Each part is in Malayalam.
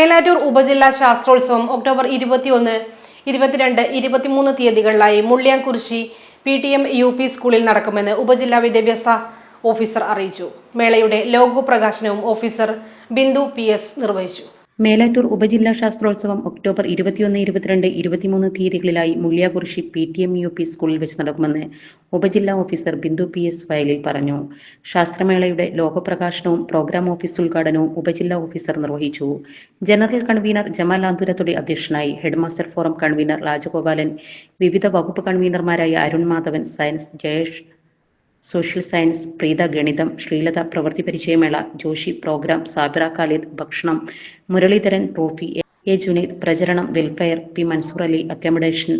മേലാറ്റൂർ ഉപജില്ലാ ശാസ്ത്രോത്സവം ഒക്ടോബർ ഇരുപത്തിയൊന്ന് ഇരുപത്തിരണ്ട് ഇരുപത്തിമൂന്ന് തീയതികളിലായി Mulliyamkurissi P T M U P സ്കൂളിൽ നടക്കുമെന്ന് ഉപജില്ലാ വിദ്യാഭ്യാസ ഓഫീസർ അറിയിച്ചു. മേളയുടെ ലോഗോ പ്രകാശനവും ഓഫീസർ ബിന്ദു പി എസ് നിർവഹിച്ചു. മേലാറ്റൂർ ഉപജില്ലാ ശാസ്ത്രോത്സവം ഒക്ടോബർ ഇരുപത്തിയൊന്ന് ഇരുപത്തിരണ്ട് ഇരുപത്തിമൂന്ന് തീയതികളിലായി Mulliyakurissi P T M U P സ്കൂളിൽ വെച്ച് നടക്കുമെന്ന് ഉപജില്ലാ ഓഫീസർ ബിന്ദു പി എസ് വയലിൽ പറഞ്ഞു. ശാസ്ത്രമേളയുടെ ലോകപ്രകാശനവും പ്രോഗ്രാം ഓഫീസ് ഉദ്ഘാടനവും ഉപജില്ലാ ഓഫീസർ നിർവഹിച്ചു. ജനറൽ കൺവീനർ ജമാൽ ആന്തുരത്തൊടി അധ്യക്ഷനായി ഹെഡ്മാസ്റ്റർ ഫോറം കൺവീനർ രാജഗോപാലൻ വിവിധ വകുപ്പ് കൺവീനർമാരായ Arun Madhavan science Jayesh social science Preetha ഗണിതം ശ്രീലത പ്രവൃത്തി പരിചയമേള ജോഷി പ്രോഗ്രാം സാബിറ ഖാലിദ് ഭക്ഷണം മുരളീധരൻ ട്രോഫി എ ജുനൈദ് പ്രചരണം welfare P Mansoor Ali accommodation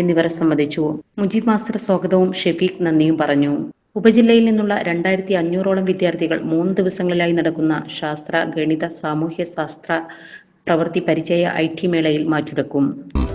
എന്നിവർ സംബന്ധിച്ചു. മുജീബ് മാസ്റ്റർ സ്വാഗതവും ഷെഫീഖ് നന്ദിയും പറഞ്ഞു. ഉപജില്ലയിൽ നിന്നുള്ള രണ്ടായിരത്തി അഞ്ഞൂറോളം വിദ്യാർത്ഥികൾ മൂന്ന് ദിവസങ്ങളിലായി നടക്കുന്ന ശാസ്ത്ര ഗണിത സാമൂഹ്യ ശാസ്ത്ര പ്രവൃത്തി പരിചയ ഐ ടി മേളയിൽ മാറ്റുരക്കും.